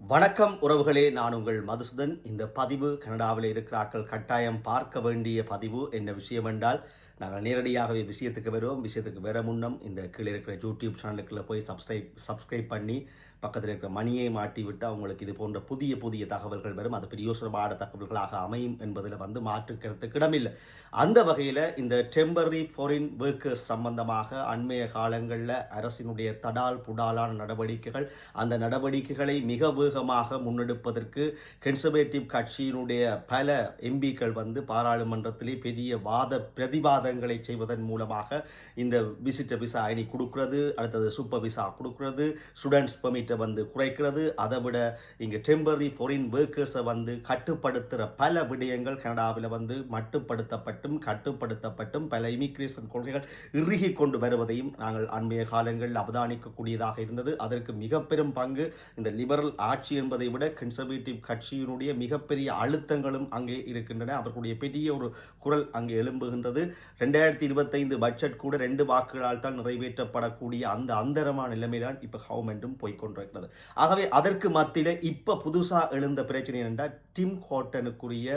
வணக்கம் உறவுகளே நான் உங்கள் மதுசூதன். இந்த பதிவு கனடாவில் இருக்கிறார்கள் கட்டாயம் பார்க்க வேண்டிய பதிவு. என்ன விஷயம் என்றால் நாங்கள் நேரடியாகவே விஷயத்துக்கு வருவோம். விஷயத்துக்கு வர முன்னம் இந்த கீழே இருக்கிற யூடியூப் சேனலுக்குள்ளே போய் சப்ஸ்கிரைப் சப்ஸ்கிரைப் பண்ணி பக்கத்தில் இருக்கிற மணியை மாட்டிவிட்டு அவங்களுக்கு இது போன்ற புதிய புதிய தகவல்கள் வரும். அது பிரயோசனமான தகவல்களாக அமையும் என்பதில் வந்து மாற்று கருத்துக்கு இடமில்லை. அந்த வகையில் இந்த டெம்பரரி ஃபாரின் ஒர்க்கர்ஸ் சம்பந்தமாக அண்மைய காலங்களில் அரசினுடைய தடால் புடாலான நடவடிக்கைகள் அந்த நடவடிக்கைகளை மிக வேகமாக முன்னெடுப்பதற்கு கன்சர்வேட்டிவ் கட்சியினுடைய பல எம்பிக்கள் வந்து பாராளுமன்றத்திலே பெரிய வாத பிரதிவாதங்களை செய்வதன் மூலமாக இந்த விசிட்ட விசா இனி கொடுக்கிறது அடுத்தது சூப்பர் விசா கொடுக்கிறது ஸ்டூடெண்ட்ஸ் பெர்மிட்டை வந்து குறைக்கிறது. அதை விட இங்கே டெம்பரரி ஃபாரின் ஒர்க்கர்ஸை வந்து கட்டுப்படுத்துகிற பல விடயங்கள் கனடாவில் வந்து மட்டுப்படுத்தப்பட்டும் கட்டுப்படுத்தப்பட்டும் பல இமிக்ரேஷன் கொள்கைகள் இறுகி கொண்டு வருவதையும் நாங்கள் அண்மைய காலங்களில் அவதானிக்கக்கூடியதாக இருந்தது. அதற்கு மிக பெரும் பங்கு இந்த லிபரல் ஆட்சி என்பதை விட கன்சர்வேட்டிவ் கட்சியினுடைய மிகப்பெரிய அழுத்தங்களும் அங்கே இருக்கின்றன. அவர்களுடைய பெரிய ஒரு குரல் அங்கே எழும்புகின்றது. ரெண்டாயிரத்தி இருபத்தைந்து பட்ஜெட் கூட ரெண்டு வாக்குகளால் தான் நிறைவேற்றப்படக்கூடிய அந்த அந்தரமான நிலைமைதான் இப்போ கவர்மெண்ட்டும் கொண்டிருக்கிறது ஆகவே அதற்கு மத்தியில் இப்போ புதுசாக எழுந்த பிரச்சனை என்றால் டிம் ஹோட்டனுக்குரிய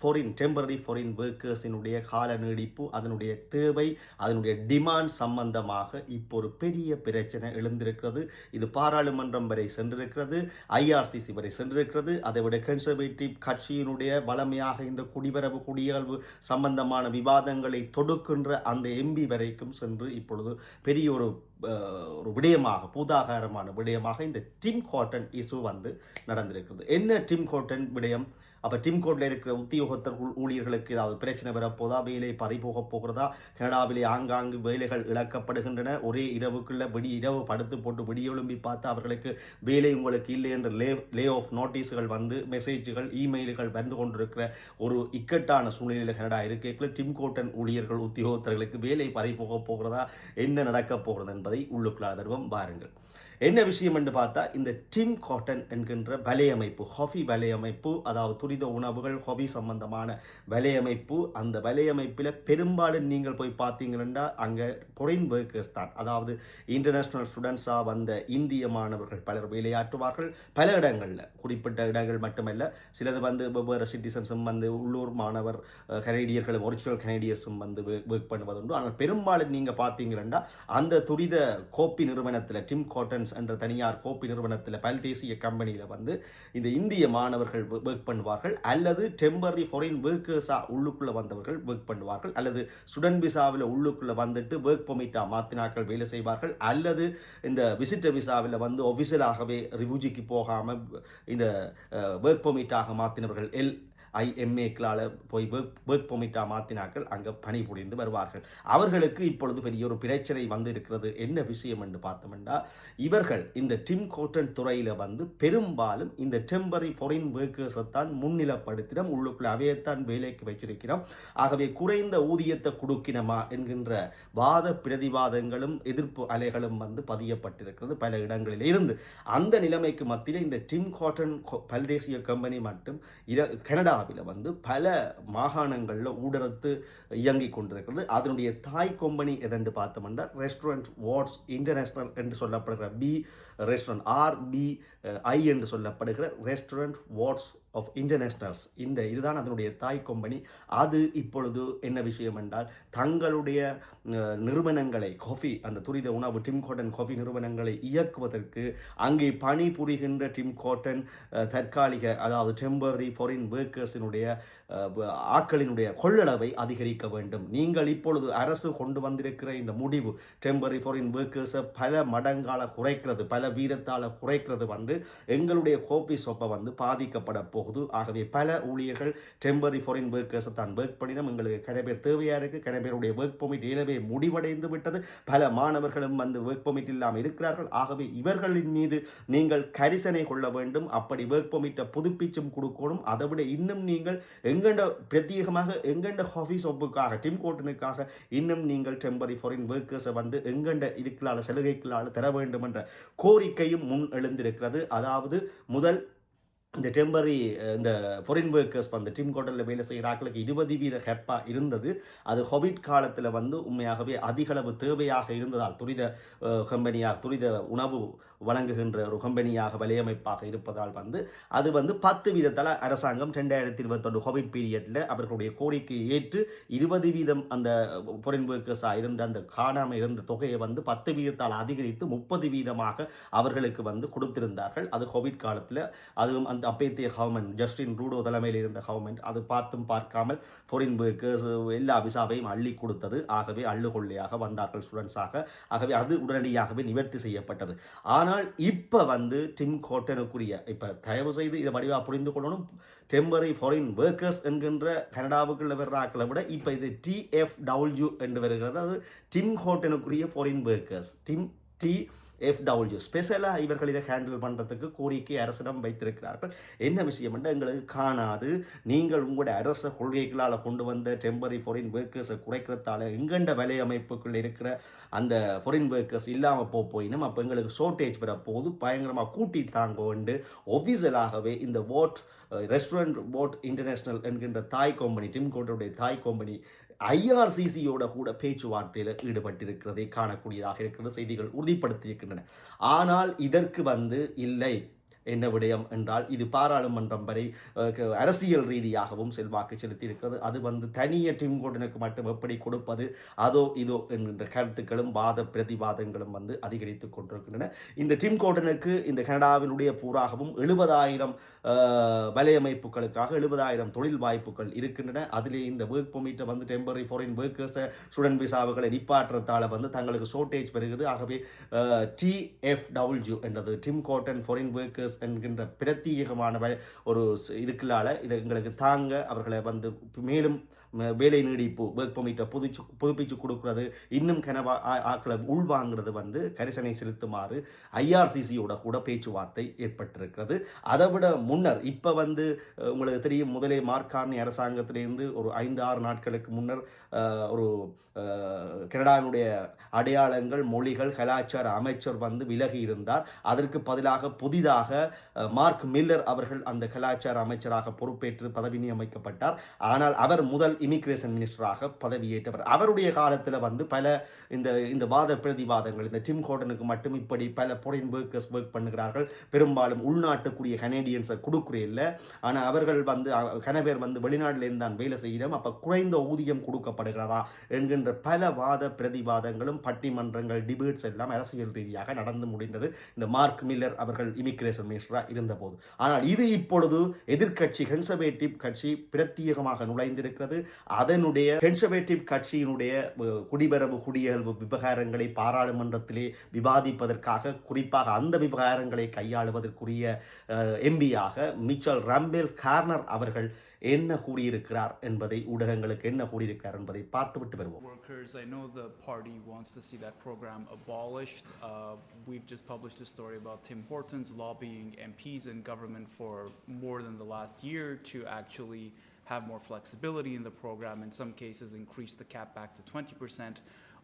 ஃபாரின் டெம்பரரி ஃபாரின் ஒர்க்கர்ஸினுடைய கால நீடிப்பு அதனுடைய தேவை அதனுடைய டிமாண்ட் சம்பந்தமாக இப்போ ஒரு பெரிய பிரச்சனை எழுந்திருக்கிறது. இது பாராளுமன்றம் வரை சென்றிருக்கிறது ஐஆர்சிசி வரை சென்றிருக்கிறது. அதை விட கன்சர்வேட்டிவ் கட்சியினுடைய வளமையாக இந்த குடிவரவு குடியல்வு சம்பந்தமான விவாதங்களை தொடுக்கின்ற அந்த எம்பி வரைக்கும் சென்று இப்பொழுது பெரிய ஒரு ஒரு விடயமாக பூதாகாரமான விடயமாக இந்த டிம் காட்டன் இஷ்யூ வந்து நடந்திருக்கிறது. என்ன டிம் காட்டன் விடயம்? அப்போ டிம்கோட்டில் இருக்கிற உத்தியோகத்தர் ஊழியர்களுக்கு ஏதாவது பிரச்சனை வரப்போதா? வேலை பறிபோக போகிறதா? கனடாவிலே ஆங்காங்கு வேலைகள் இழக்கப்படுகின்றன. ஒரே இரவுக்குள்ள விடி இரவு படுத்து போட்டு விடியெழும்பி பார்த்து அவர்களுக்கு வேலை உங்களுக்கு இல்லை என்ற லே லே ஆஃப் நோட்டீஸுகள் வந்து மெசேஜ்கள் இமெயில்கள் வந்து கொண்டிருக்கிற ஒரு இக்கட்டான சூழ்நிலையில் கனடா இருக்கைக்குள்ள டிம்கோட்டன் ஊழியர்கள் உத்தியோகத்தர்களுக்கு வேலை பறிபோக போகிறதா? என்ன நடக்கப் போகிறது என்பதை உள்ளுக்குள்ள வருவோம் பாருங்கள் என்ன விஷயம் என்று பார்த்தா இந்த டிம் காட்டன் என்கின்ற வலையமைப்பு ஹாஃபி வலையமைப்பு அதாவது துரித உணவுகள் ஹாஃபி சம்பந்தமான வலையமைப்பு அந்த வலையமைப்பில் பெரும்பாலும் நீங்கள் போய் பார்த்தீங்கன்னா அங்கே பொரின் ஒர்க்கர்ஸ் தான். அதாவது இன்டர்நேஷ்னல் ஸ்டூடெண்ட்ஸாக வந்த இந்திய மாணவர்கள் பலர் விளையாட்டுவார்கள் பல இடங்களில். குறிப்பிட்ட இடங்கள் மட்டுமல்ல சிலது வந்து வெவ்வேறு சிட்டிசன்ஸும் வந்து உள்ளூர் மாணவர் கனேடியர்களும் ஒரிஜினல் கனேடியர்ஸும் வந்து ஒர்க் பண்ணுவதுண்டு. ஆனால் பெரும்பாலும் நீங்கள் பார்த்தீங்கன்னா அந்த துரித கோப்பி நிறுவனத்தில் டிம் காட்டன்ஸ் என்ற தனியார் கோப்பி நிறுவனத்தில் பல்தேசிய கம்பெனியில் வந்து இந்த இந்திய மாணவர்கள் ஒர்க் பண்ணுவார்கள். அல்லது டெம்பரரி ஃபாரின் ஒர்க்கர்ஸாக உள்ளுக்குள்ளே வந்தவர்கள் ஒர்க் பண்ணுவார்கள். அல்லது ஸ்டூடெண்ட் விசாவில் உள்ளுக்குள்ளே வந்துட்டு ஒர்க் பர்மிட்டாக மாற்றினாக்கள் வேலை செய்வார்கள். அல்லது இந்த விசிட்டர் விசாவில் வந்து ஒஃபிஷியலாகவே ரிவ்யூஜிக்கு போகாமல் இந்த ஒர்க் பர்மிட்டாக மாற்றினவர்கள் எல் ஐஎம்ஏக்களால் போய் ஒர்க் ஒர்க் பெர்மிட்டாக அங்கே பணிபுரிந்து வருவார்கள். அவர்களுக்கு இப்பொழுது பெரிய ஒரு பிரச்சனை வந்து இருக்கிறது என்ன விஷயம் என்று பார்த்தோம்னா இவர்கள் இந்த டிம் கோட்டன் துறையில் வந்து பெரும்பாலும் இந்த டெம்பரரி ஃபாரின் ஒர்க்கர்ஸை தான் முன்னிலப்படுத்தினோம் உள்ளுக்குள்ள அவையத்தான் வேலைக்கு வச்சிருக்கிறோம் ஆகவே குறைந்த ஊதியத்தை கொடுக்கினமா என்கின்ற வாத பிரதிவாதங்களும் எதிர்ப்பு அலைகளும் வந்து பதியப்பட்டிருக்கிறது பல இடங்களில் இருந்து. அந்த நிலைமைக்கு மத்தியில் இந்த டிம் காட்டன் பல்தேசிய கம்பெனி மட்டும் இர இந்தியாவில் வந்து பல மாகாணங்களில் ஊடரத்து இயங்கி கொண்டிருக்கிறது. அதனுடைய தாய் கொம்பனி எதென்று பார்த்தோம்னா ரெஸ்டாரண்ட் வாட்ஸ் இன்டர்நேஷனல் என்று சொல்லப்படுகிற B restaurant R B I என்று சொல்லப்படுகிற ரெஸ்டாரண்ட் வாட்ஸ் ஆஃப் இன்டர்நேஷ்னல்ஸ் இந்த இதுதான் அதனுடைய தாய் கம்பெனி அது இப்பொழுது என்ன விஷயம் என்றால் தங்களுடைய நிறுவனங்களை காஃபி அந்த துரித உணவு டிம் காட்டன் காஃபி நிறுவனங்களை இயக்குவதற்கு அங்கே பணிபுரிகின்ற டிம் காட்டன் தற்காலிக அதாவது டெம்பரரி ஃபாரின் ஒர்க்கர்ஸினுடைய ஆட்களினுடைய கொள்ளளவை அதிகரிக்க வேண்டும். நீங்கள் இப்பொழுது அரசு கொண்டு வந்திருக்கிற இந்த முடிவு டெம்பரரி ஃபாரின் ஒர்க்கர்ஸை பல மடங்கால குறைக்கிறது பல வீதத்தால் குறைக்கிறது வந்து எங்களுடைய கோபி சொப்பை வந்து பாதிக்கப்பட போகுது. ஆகவே பல ஊழியர்கள் டெம்பரரி ஃபாரின் ஒர்க்கர்ஸை தான் ஒர்க் பண்ணினோம். எங்களுக்கு கன தேவையாக இருக்குது கன ஒர்க் பர்மிட் எனவே முடிவடைந்து விட்டது. பல மாணவர்களும் வந்து ஒர்க் பர்மிட் இல்லாமல் இருக்கிறார்கள். ஆகவே இவர்களின் மீது நீங்கள் கரிசனை கொள்ள வேண்டும். அப்படி ஒர்க் பர்மிட்டை புதுப்பிச்சும் கொடுக்கணும். அதை விட இன்னும் நீங்கள் எங்கெண்ட பிரத்யேகமாக எங்கெண்ட ஆஃபீஸ் ஒப்புக்காக டிம் கோட்டனுக்காக இன்னும் நீங்கள் டெம்பரரி ஃபாரின் ஒர்க்கர்ஸை வந்து எங்கெண்ட இதுக்களால் சலுகைகளால் தர வேண்டும் என்ற கோரிக்கையும் முன் எழுந்திருக்கிறது. அதாவது முதல் இந்த டெம்பரரி இந்த ஃபாரின் ஒர்க்கர்ஸ் அந்த டிம் கோட்டலில் வேலை செய்கிறார்களுக்கு இருபது வீத ஹெப்பாக இருந்தது. அது ஹொவிட் காலத்தில் வந்து உண்மையாகவே அதிகளவு தேவையாக இருந்ததால் துரித கம்பெனியாக துரித உணவு வழங்குகின்ற ஒரு கம்பெனியாக வலையமைப்பாக இருப்பதால் வந்து அது வந்து பத்து வீதத்தால் அரசாங்கம் ரெண்டாயிரத்தி இருபத்தொன்று கோவிட் பீரியடில் அவர்களுடைய கோரிக்கையை ஏற்று இருபது வீதம் அந்த பொரின் ஒர்க்கர்ஸாக இருந்த அந்த காணாமல் இருந்த தொகையை வந்து பத்து வீதத்தால் அதிகரித்து முப்பது வீதமாக அவர்களுக்கு வந்து கொடுத்திருந்தார்கள். அது கோவிட் காலத்தில் அதுவும் அந்த அப்பேத்திய கவர்மெண்ட் ஜஸ்டின் ரூடோ தலைமையில் இருந்த கவர்மெண்ட் அது பார்த்தும் பார்க்காமல் ஃபாரின் ஒர்க்கர்ஸ் எல்லா விசாவையும் அள்ளி கொடுத்தது. ஆகவே அள்ளுகொள்ளையாக வந்தார்கள் ஸ்டூடெண்ட்ஸாக ஆகவே அது உடனடியாகவே நிவர்த்தி செய்யப்பட்டது. ஆனால் ஆனால் இப்போ வந்து டிம் கோட்டனுக்குரிய இப்போ தயவு செய்து இதை வடிவாக புரிந்து கொள்ளணும். டெம்பரரி ஃபாரின் ஒர்க்கர்ஸ் என்கின்ற கனடாவுக்குள்ள வர்றாக்களை விட இப்போ இது டிஎஃப் டபுள்யூ என்று வருகிறது. அது Tim ஹோட்டனுக்குரிய foreign workers Tim T F W ஸ்பெஷலாக இவர்கள் இதை ஹேண்டில் பண்ணுறதுக்கு கோரிக்கை அரசிடம் வைத்திருக்கிறார்கள். என்ன விஷயம் என்றால் எங்களுக்கு காணாது. நீங்கள் உங்களுடைய அரச கொள்கைகளால் கொண்டு வந்த டெம்பரரி ஃபாரின் ஒர்க்கர்ஸை குறைக்கிறதால எங்கண்ட வேலை அமைப்புக்குள் இருக்கிற அந்த ஃபாரின் ஒர்க்கர்ஸ் இல்லாமல் போக போயினும் அப்போ எங்களுக்கு ஷோர்டேஜ் வரப்போது பயங்கரமாக கூட்டி தாங்க வந்து ஒஃபிஷியலாகவே இந்த ஓட் ரெஸ்டாரண்ட் போட் இன்டர்நேஷனல் என்கின்ற தாய் கம்பெனி டிம் கோட்டருடைய தாய் கம்பெனி ஐஆர்சிசியோட கூட பேச்சுவார்த்தையில் ஈடுபட்டிருக்கிறதை காணக்கூடியதாக இருக்கிறது செய்திகள் உறுதிப்படுத்தியிருக்கின்றன. ஆனால் இதற்கு வந்து இல்லை. என்ன விடயம் என்றால் இது பாராளுமன்றம் வரை அரசியல் ரீதியாகவும் செல்வாக்கு செலுத்தியிருக்கிறது. அது வந்து தனிய டிம் கோட்டனுக்கு மட்டும் எப்படி கொடுப்பது? அதோ இதோ என்கின்ற கருத்துக்களும் வாத பிரதிவாதங்களும் வந்து அதிகரித்து கொண்டிருக்கின்றன. இந்த டிம் கோட்டனுக்கு இந்த கனடாவினுடைய பூராகவும் எழுபதாயிரம் வலையமைப்புகளுக்காக எழுபதாயிரம் தொழில் வாய்ப்புகள் இருக்கின்றன. அதிலே இந்த ஒர்க் பெர்மிட்டை வந்து டெம்பரரி ஃபாரின் ஒர்க்கர்ஸை ஸ்டூடெண்ட் விசாவுகளை நிப்பாற்றத்தால் வந்து தங்களுக்கு ஷோர்டேஜ் வருகிறது. ஆகவே டிஎஃப்டபிள்யூ என்றது டிம் கோட்டன் ஃபாரின் ஒர்க்கர்ஸ் என்கின்ற பிரத்யேகமான ஒரு இதுக்குள்ளால் இதுக்குள்ளால இதை எங்களுக்கு தாங்க அவர்களை வந்து மேலும் வேலை நீடிப்பு ஒர்க் பெர்மிட்டை புதுச்சு புதுப்பிச்சு கொடுக்கறது. இன்னும் கனவா ஆக்களை உள்வாங்கிறது வந்து கரிசனை செலுத்துமாறு ஐஆர்சிசியோட கூட பேச்சுவார்த்தை ஏற்பட்டிருக்கிறது. அதை விட முன்னர் இப்போ வந்து உங்களுக்கு தெரியும் முதலே மார்க்கார்னி அரசாங்கத்திலிருந்து ஒரு ஐந்து ஆறு நாட்களுக்கு முன்னர் ஒரு கனடாவினுடைய அடையாளங்கள் மொழிகள் கலாச்சார அமைச்சர் வந்து விலகி இருந்தார். அதற்கு பதிலாக புதிதாக மார்க் மில்லர் அவர்கள் அந்த கலாச்சார அமைச்சராக பொறுப்பேற்று பதவி நியமிக்கப்பட்டார் ஆனால் அவர் முதல் இமிகிரேஷன் மினிஸ்டராக பதவியேற்றவர். அவருடைய காலத்தில் வந்து பல இந்த இந்த வாத பிரதிவாதங்கள் இந்த டிம் கோட்டனுக்கு மட்டும் இப்படி பல பொரின் ஒர்க்கர்ஸ் ஒர்க் பண்ணுகிறார்கள். பெரும்பாலும் உள்நாட்டுக்குரிய கனேடியன்ஸை கொடுக்குறே இல்லை. ஆனால் அவர்கள் வந்து கனவேர் வந்து வெளிநாட்டிலேருந்து தான் வேலை செய்யணும் அப்போ குறைந்த ஊதியம் கொடுக்கப்படுகிறதா என்கின்ற பல வாத பிரதிவாதங்களும் பட்டிமன்றங்கள் டிபேட்ஸ் எல்லாம் அரசியல் ரீதியாக நடந்து முடிந்தது. இந்த மார்க் மில்லர் அவர்கள் இமிகிரேஷன் மினிஸ்டராக இருந்தபோது ஆனால் இது இப்பொழுது எதிர்க்கட்சி கன்சர்வேட்டிவ் கட்சி பிரத்யேகமாக நுழைந்திருக்கிறது அதனுடைய கன்சர்வேட்டிவ் கட்சியினுடைய குடிபரவு குடிவரவு குடியேழ்வு விவகாரங்களை பாராளுமன்றத்திலே விவாதிப்பதற்காக குறிப்பாக அந்த விவகாரங்களை கையாளுவதற்குரிய எம்பியாக மிச்சல் ரம்பேல் கார்னர் அவர்கள் என்ன கூறியிருக்கிறார் என்பதை ஊடகங்களுக்கு என்ன கூறியிருக்கிறார் என்பதை பார்த்துவிட்டு வருவோம் workers. I know the party wants to see that program abolished. Uh, We've just published a story about Tim Hortons lobbying MPs and government for more than the last year to actually have more flexibility in the program, in some cases increase the cap back to 20%,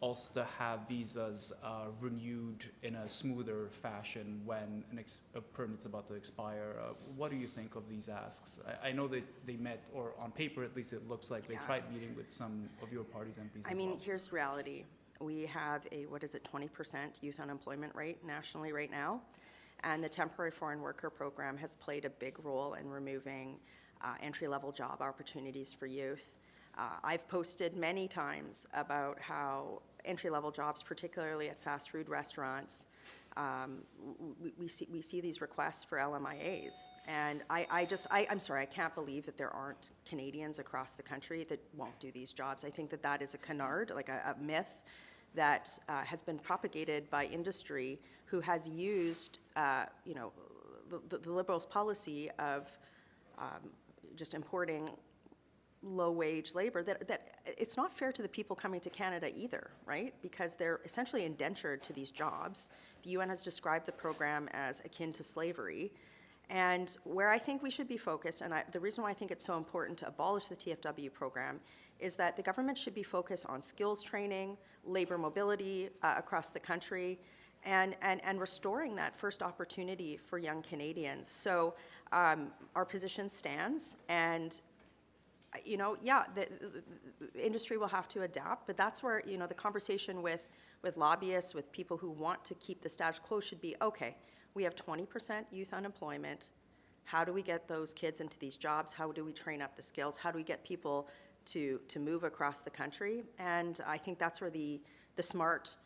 also to have visas uh, renewed in a smoother fashion when an ex- a permit's about to expire. Uh, What do you think of these asks? I I know that they met, or on paper at least, it looks like they Yeah. tried meeting with some of your party's MPs I as mean, well. here's reality. We have a, what is it, 20% youth unemployment rate nationally right now. And the temporary foreign worker program has played a big role in removing uh, entry-level job opportunities for youth. Uh, I've posted many times about how entry-level jobs, particularly at fast food restaurants, um, w- w- we see, we see these requests for LMIAs. And I, I just, I, I'm sorry, I can't believe that there aren't Canadians across the country that won't do these jobs. I think that that is a canard, like a, a myth that uh, has been propagated by industry who has used, uh, you know, the, the- Liberals' policy of um, just importing low-wage labor, that, that, it's not fair to the people coming to Canada either, right? Because they're essentially indentured to these jobs. The UN has described the program as akin to slavery. And where I think we should be focused, and I, the reason why I think it's so important to abolish the TFW program, is that the government should be focused on skills training, labor mobility uh, across the country, and, and, and restoring that first opportunity for young Canadians. So um, our position stands, and you know, yeah, the, the industry will have to adapt, but that's where, you know, the conversation with, with lobbyists, with people who want to keep the status quo should be, okay, we have 20% youth unemployment. How do we get those kids into these jobs? How do we train up the skills? How do we get people to, to move across the country? And I think that's where the, the smart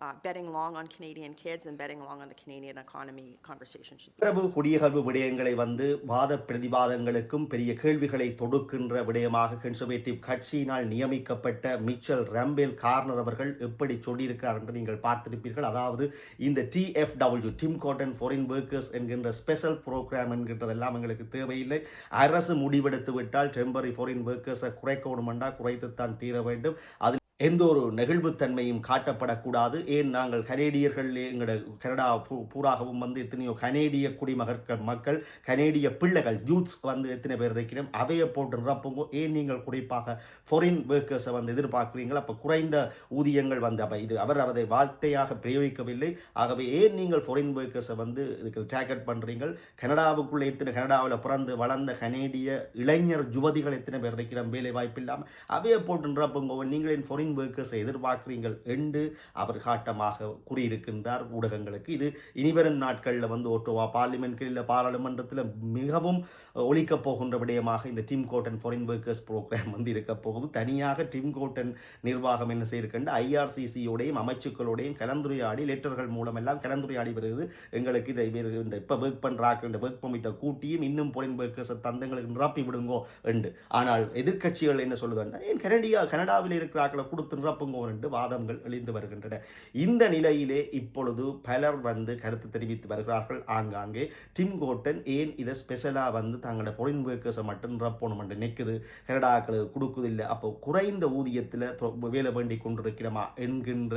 uh, betting long on Canadian kids and betting long on the Canadian economy conversation should be. பிரபு குடியகழ்வு விடயங்களை வந்து வாத பிரதிவாதங்களுக்கும் பெரிய கேள்விகளை தொடுக்கின்ற விடயமாக conservative கட்சியினால் நியமிக்கப்பட்ட Mitchell ரம்பேல் corner அவர்கள் எப்படி சொல்லியிருக்கிறார் என்று நீங்கள் பார்த்திருப்பீர்கள். அதாவது இந்த T F W Tim Hortons foreign workers என்கின்ற ஸ்பெஷல் ப்ரோக்ராம் என்கின்றதெல்லாம் எங்களுக்கு தேவையில்லை. அரசு முடிவெடுத்து விட்டால் டெம்பரரி ஃபாரின் ஒர்க்கர்ஸை குறைக்கணுமெண்டா குறைத்துத்தான் தீர வேண்டும். அது எந்த ஒரு நெகிழ்வுத்தன்மையும் காட்டப்படக்கூடாது. ஏன் நாங்கள் கனேடியர்கள் எங்களோட கனடா பூ- பூராகவும் வந்து எத்தனையோ கனேடிய குடிமகர்கள் மக்கள் கனேடிய பிள்ளைகள் ஜூத்ஸ் வந்து எத்தனை பேர் இருக்கிறோம் அவையை போட்டு நிரப்புங்க ஏன் நீங்கள் குறிப்பாக ஃபாரின் ஒர்க்கர்ஸை வந்து எதிர்பார்க்குறீங்களோ அப்போ குறைந்த ஊதியங்கள் வந்து அப்போ இது அவர் அதை வார்த்தையாக பிரயோகிக்கவில்லை. ஆகவே ஏன் நீங்கள் ஃபாரின் ஒர்க்கர்ஸை வந்து இதுக்கு டார்கெட் பண்ணுறீங்கள் கனடாவுக்குள்ளே எத்தனை கனடாவில் பிறந்து வளர்ந்த கனேடிய இளைஞர் யுவதிகள் எத்தனை பேர் இருக்கிறோம்? வேலை வாய்ப்பு இல்லாமல் அவையை போட்டு நிரப்புங்க நீங்களின் ஃபாரின் ஒர்க்கர்ஸை எதிர்பார்க்குறீங்கள் என்று அவர் காட்டமாக கூறியிருக்கின்றார் ஊடகங்களுக்கு. இது இனிவரும் நாட்களில் வந்து ஓட்டோவா பார்லிமெண்ட்களில் பாராளுமன்றத்தில் மிகவும் ஒழிக்கப் போகின்ற விடயமாக இந்த டிம் கோட்டன் ஃபாரின் ஒர்க்கர்ஸ் ப்ரோக்ராம் வந்து இருக்க போகுது. தனியாக டிம் கோட்டன் நிர்வாகம் என்ன செய்திருக்கின்ற ஐஆர்சிசியோடையும் அமைச்சுக்களோடையும் கலந்துரையாடி லெட்டர்கள் மூலம் எல்லாம் கலந்துரையாடி வருகிறது. எங்களுக்கு இதை இந்த இப்போ ஒர்க் பண்ணுறாக்க இந்த ஒர்க் பர்மிட்டை கூட்டியும் இன்னும் ஃபாரின் ஒர்க்கர்ஸை தந்தங்களுக்கு நிரப்பி விடுங்கோ என்று. ஆனால் எதிர்க்கட்சிகள் என்ன சொல்லுதுன்னா ஏன் கனடியா கனடாவில் இருக்கிறாக்களை கொடுத்து நிரப்புங்கோ என்று வாதங்கள் எழுந்து வருகின்றன. இந்த நிலையிலே இப்பொழுது பலர் வந்து கருத்து தெரிவித்து வருகிறார்கள். ஆங்காங்கே டிம் கோட்டன் ஏன் இதை ஸ்பெஷலாக வந்து தங்களோட ஃபாரின் மட்டும் நிரப்பணும் என்று நிற்குது கனடாக்களுக்கு கொடுக்குதில்லை. அப்போ குறைந்த ஊதியத்தில் வேலை வேண்டி கொண்டிருக்கிறோமா? என்கின்ற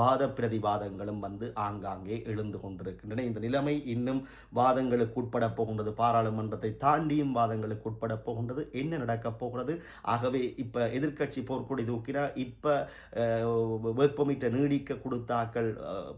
வாத பிரதிவாதங்களும் வந்து ஆங்காங்கே எழுந்து கொண்டிருக்கின்றன. இந்த நிலைமை இன்னும் வாதங்களுக்கு உட்பட போகின்றது. பாராளுமன்றத்தை தாண்டியும் வாதங்களுக்கு உட்பட போகின்றது. என்ன நடக்கப் போகிறது? ஆகவே இப்போ எதிர்க்கட்சி போர்க்கொடி தூக்கினா இப்போ ஒர்க் பர்மிட்டை நீடிக்க கொடுத்த ஆக்கள்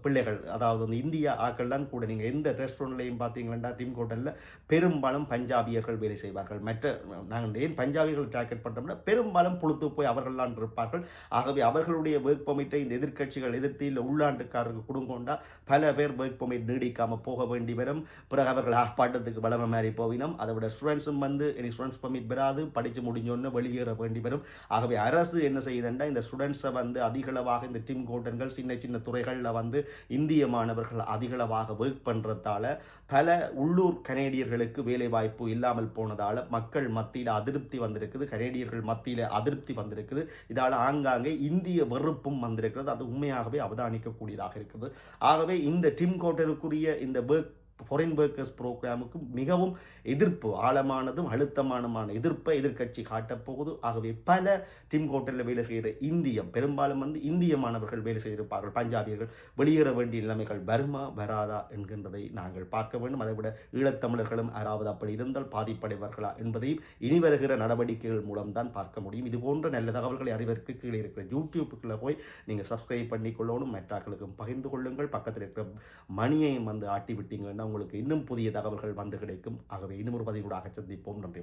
பிள்ளைகள் அதாவது வந்து இந்திய ஆக்கள் தான் கூட நீங்கள் எந்த ரெஸ்டாரண்ட்லையும் பார்த்தீங்கன்னா டீம் ஹோட்டலில் பெரும்பாலும் பஞ்சாபியர்கள் வேலை செய்வார்கள். மற்ற நாங்கள் ஏன் பஞ்சாபிகள் டார்கெட் பண்ணுறோம்னா பெரும்பாலும் புழுத்து போய் அவர்கள்லாம் இருப்பார்கள். ஆகவே அவர்களுடைய ஒர்க் பர்மிட்டை இந்த எதிர்க்கட்சிகள் எதிர்த்து இல்லை உள்ளாண்டுக்காரருக்கு கொடுங்கொண்டா பல பேர் ஒர்க் பர்மிட் நீடிக்காமல் போக வேண்டி வரும். பிறகு அவர்கள் ஆர்ப்பாட்டத்துக்கு வளம மாறி போவினோம். அதை விட ஸ்டூடெண்ட்ஸும் வந்து இனி ஸ்டூடெண்ட்ஸ் பர்மிட் பெறாது. படித்து முடிஞ்சோன்னு வெளியேற வேண்டி வரும். ஆகவே அரசு என்ன செய்யுதுன்னா இந்த ஸ்டூடெண்ட்ஸை வந்து அதிகளவாக இந்த டிம் கோட்டன்கள் சின்ன சின்ன துறைகளில் வந்து இந்திய மாணவர்கள் அதிகளவாக ஒர்க் பண்ணுறதால பல உள்ளூர் கனேடியர்களுக்கு வேலைவாய்ப்பு இல்லாமல் போனதால் மக்கள் மத்தியில் அதிருப்தி வந்திருக்குது. கனேடியர்கள் மத்தியில் அதிருப்தி வந்திருக்குது. இதால் ஆங்காங்கே இந்திய வெறுப்பும் வந்திருக்கிறது. அது உண்மையாகவே அவதானிக்கக்கூடியதாக இருக்குது. ஆகவே இந்த டிம் கோட்டனுக்குரிய இந்த ஒர்க் ஃபாரின் ஒர்க்கர்ஸ் ப்ரோக்ராமுக்கு மிகவும் எதிர்ப்பு ஆழமானதும் அழுத்தமானமான எதிர்ப்பை எதிர்க்கட்சி காட்டப்போகுது ஆகவே பல டிம் ஹோட்டலில் வேலை செய்கிற இந்தியம் பெரும்பாலும் வந்து இந்திய மாணவர்கள் வேலை செய்திருப்பார்கள். பஞ்சாபியர்கள் வெளியேற வேண்டிய நிலைமைகள் வருமா வராதா என்கின்றதை நாங்கள் பார்க்க வேண்டும். அதை விட ஈழத்தமிழர்களும் யாராவது அப்படி இருந்தால் பாதிப்படைவார்களா என்பதையும் இனி வருகிற நடவடிக்கைகள் மூலம்தான் பார்க்க முடியும். இது போன்ற நல்ல தகவல்களை அறிவதற்கு கீழே இருக்கிற யூடியூப்புக்குள்ளே போய் நீங்கள் சப்ஸ்கிரைப் பண்ணிக்கொள்ளணும். மற்றாக்களுக்கும் பகிர்ந்து கொள்ளுங்கள். பக்கத்தில் இருக்கிற மணியையும் வந்து ஆட்டி விட்டீங்கன்னா உங்களுக்கு இன்னும் புதிய தகவல்கள் வந்து கிடைக்கும். ஆகவே இன்னும் ஒரு பதிவூடாக சந்திப்போம். நன்றி.